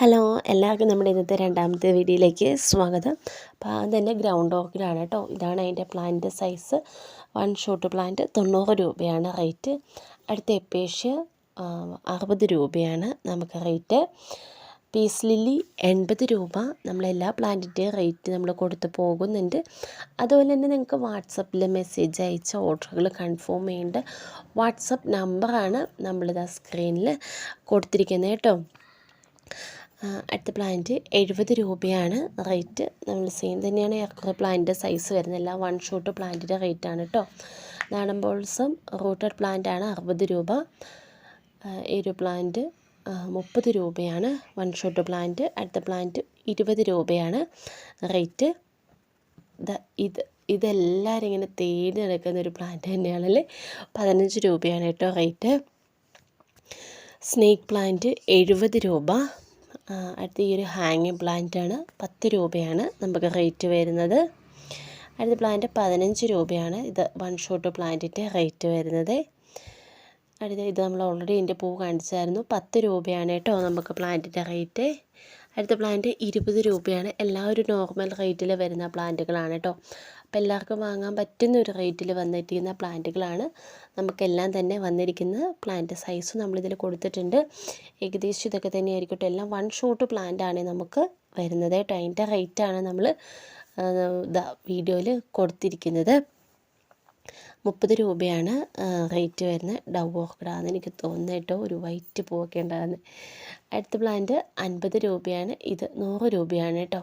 Hello എല്ലാവർക്കും നമ്മുടെ ഇന്നത്തെ രണ്ടാമത്തെ വീഡിയോയിലേക്ക് സ്വാഗതം. അപ്പോൾ തന്നെ ഗ്രൗണ്ട് ഓർക്കിഡാണ് കേട്ടോ. ഇതാണ് അതിന്റെ plant size one shot plant തൊണ്ണൂറ് രൂപയാണ് റേറ്റ് അടുത്ത എപ്പേഷ്യ അറുപത് രൂപയാണ് നമുക്ക് റേറ്റ് പീസ് ലില്ലി എൺപത് രൂപ. നമ്മളെല്ലാ പ്ലാന്റിന്റെയും റേറ്റ് നമ്മൾ കൊടുത്ത് പോകുന്നുണ്ട്. അതുപോലെ തന്നെ നിങ്ങൾക്ക് വാട്സപ്പിൽ മെസ്സേജ് അയച്ച ഓർഡറുകൾ കൺഫേം ചെയ്യേണ്ട വാട്സപ്പ് നമ്പറാണ് നമ്മളിത് സ്ക്രീനിൽ കൊടുത്തിരിക്കുന്നത് കേട്ടോ. അടുത്ത പ്ലാന്റ് എഴുപത് രൂപയാണ് റേറ്റ് നമ്മൾ സെയിം തന്നെയാണ് ഏറെക്കുറെ പ്ലാന്റിന്റെ സൈസ് വരുന്നത്. എല്ലാം വൺ ഷോട്ട് പ്ലാന്റിന്റെ റേറ്റാണ് കേട്ടോ നാടൻ ബോൾസും റൂട്ടഡ് പ്ലാന്റ് ആണ് അറുപത് രൂപ. ഒരു പ്ലാന്റ് മുപ്പത് രൂപയാണ്. വൺ ഷോട്ട് പ്ലാന്റ് അടുത്ത പ്ലാന്റ് ഇരുപത് രൂപയാണ് റേറ്റ് ഇത് ഇതെല്ലാവരും ഇങ്ങനെ തേടി നടക്കുന്ന ഒരു പ്ലാന്റ് തന്നെയാണല്ലേ പതിനഞ്ച് രൂപയാണ് കേട്ടോ റേറ്റ് സ്നേക്ക് പ്ലാന്റ് എഴുപത് രൂപ. അടുത്ത ഈ ഒരു ഹാങ്ങിങ് പ്ലാന്റാണ് പത്ത് രൂപയാണ് നമുക്ക് റേറ്റ് വരുന്നത്. അടുത്ത പ്ലാന്റ് പതിനഞ്ച് രൂപയാണ് ഇത് വൺ ഷോട്ട് പ്ലാന്റിന്റെ റേറ്റ് വരുന്നത്. അടുത്ത ഇത് നമ്മൾ ഓൾറെഡി ഇതിന്റെ പൂ കാണിച്ചായിരുന്നു. പത്ത് രൂപയാണ് കേട്ടോ നമുക്ക് പ്ലാന്റിന്റെ റേറ്റ് അടുത്ത പ്ലാന്റ് ഇരുപത് രൂപയാണ്. എല്ലാവരും നോർമൽ റേറ്റിൽ വരുന്ന പ്ലാന്റുകളാണ് കേട്ടോ അപ്പോൾ എല്ലാവർക്കും വാങ്ങാൻ പറ്റുന്ന ഒരു റേറ്റിൽ വന്നിരിക്കുന്ന പ്ലാന്റുകളാണ് നമുക്കെല്ലാം തന്നെ വന്നിരിക്കുന്ന പ്ലാന്റ് സൈസ് നമ്മളിതിൽ കൊടുത്തിട്ടുണ്ട്. ഏകദേശം ഇതൊക്കെ തന്നെ ആയിരിക്കട്ടെ എല്ലാം വൺ ഷോട്ട് പ്ലാന്റ് ആണ് നമുക്ക് വരുന്നത് കേട്ടോ അതിന്റെ റേറ്റാണ് നമ്മൾ വീഡിയോയിൽ കൊടുത്തിരിക്കുന്നത്. മുപ്പത് രൂപയാണ് റേറ്റ് വരുന്നത്. ഡവ് ഓർക്കിഡാന്ന് എനിക്ക് തോന്നുന്നു കേട്ടോ ഒരു വൈറ്റ് പൂവൊക്കെ ഉണ്ടാകുന്നത് അടുത്ത പ്ലാന്റ് അൻപത് രൂപയാണ്. ഇത് നൂറ് രൂപയാണ് കേട്ടോ.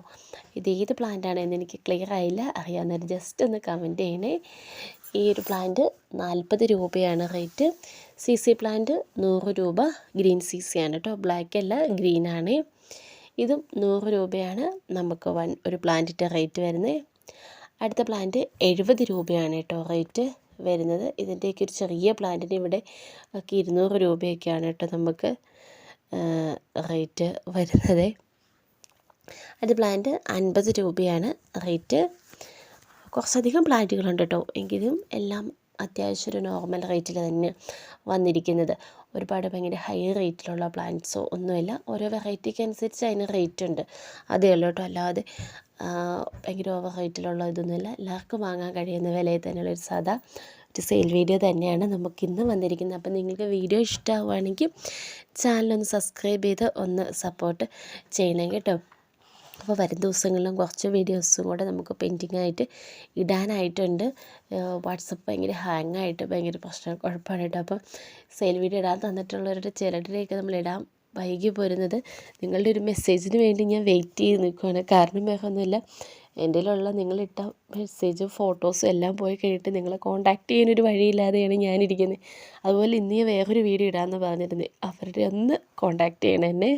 ഇത് ഏത് പ്ലാന്റാണെന്ന് എനിക്ക് ക്ലിയർ ആയില്ല. അറിയാവുന്നവർ ജസ്റ്റ് ഒന്ന് കമന്റ് ചെയ്യണേ. ഈ ഒരു പ്ലാന്റ് നാൽപ്പത് രൂപയാണ് റേറ്റ് സി സി പ്ലാന്റ് നൂറ് രൂപ. ഗ്രീൻ സി സി ആണ് കേട്ടോ. ബ്ലാക്ക് അല്ല ഗ്രീൻ ആണ്. ഇതും നൂറ് രൂപയാണ്. നമുക്ക് വൺ ഒരു പ്ലാന്റിന്റെ റേറ്റ് വരുന്നത്. അടുത്ത പ്ലാന്റ് എഴുപത് രൂപയാണ് കേട്ടോ റേറ്റ് വരുന്നത്. ഇതിന്റെയൊക്കെ ഒരു ചെറിയ പ്ലാന്റിന് ഇവിടെ ഒക്കെ ഇരുന്നൂറ് രൂപയൊക്കെയാണ് കേട്ടോ നമുക്ക് റേറ്റ് വരുന്നത്. അത് പ്ലാന്റ് അൻപത് രൂപയാണ് റേറ്റ്. കുറച്ചധികം പ്ലാന്റുകളുണ്ട് കേട്ടോ. എങ്കിലും എല്ലാം അത്യാവശ്യം ഒരു നോർമൽ റേറ്റിൽ തന്നെ വന്നിരിക്കുന്നത്. ഒരുപാട് ഭയങ്കര ഹൈ റേറ്റിലുള്ള പ്ലാന്റ്സോ ഒന്നുമില്ല ഓരോ വെറൈറ്റിക്ക് അനുസരിച്ച് അതിന് റേറ്റ് ഉണ്ട്. അതേ ഉള്ളൂ കേട്ടോ. അല്ലാതെ ഭയങ്കര ഓവർ റേറ്റിലുള്ള ഇതൊന്നുമില്ല. എല്ലാവർക്കും വാങ്ങാൻ കഴിയുന്ന വിലയിൽ തന്നെയുള്ള ഒരു സാധാ ഒരു സെയിൽ വീഡിയോ തന്നെയാണ് നമുക്ക് ഇന്ന് വന്നിരിക്കുന്നത്. അപ്പം നിങ്ങൾക്ക് വീഡിയോ ഇഷ്ടമാവുകയാണെങ്കിൽ ചാനലൊന്ന് സബ്സ്ക്രൈബ് ചെയ്ത് ഒന്ന് സപ്പോർട്ട് ചെയ്യണം കേട്ടോ. അപ്പോൾ വരും ദിവസങ്ങളിലും കുറച്ച് വീഡിയോസും കൂടെ നമുക്ക് പെൻഡിങ് ആയിട്ട് ഇടാനായിട്ടുണ്ട് വാട്സപ്പ് ഭയങ്കര ഹാങ് ആയിട്ട് ഭയങ്കര പ്രശ്നം കുഴപ്പമാണ് കേട്ടോ അപ്പം സെയിൽ വീഡിയോ ഇടാൻ തന്നിട്ടുള്ളവരുടെ ചിലരുടെയൊക്കെ നമ്മൾ ഇടാൻ വൈകി പോരുന്നത്. നിങ്ങളുടെ ഒരു മെസ്സേജിന് വേണ്ടി ഞാൻ വെയിറ്റ് ചെയ്ത് നിൽക്കുകയാണ് കാരണം വേറൊന്നുമില്ല. എന്റെ കയ്യിലുള്ള നിങ്ങളിട്ട മെസ്സേജും ഫോട്ടോസും എല്ലാം പോയി കഴിഞ്ഞിട്ട് നിങ്ങളെ കോൺടാക്റ്റ് ചെയ്യാനൊരു വഴിയില്ലാതെയാണ് ഞാനിരിക്കുന്നത്. അതുപോലെ ഇന്ന് വേറൊരു വീഡിയോ ഇടാമെന്ന് പറഞ്ഞിരുന്നത് അവരുടെ ഒന്ന് കോൺടാക്റ്റ് ചെയ്യണം എന്നെ.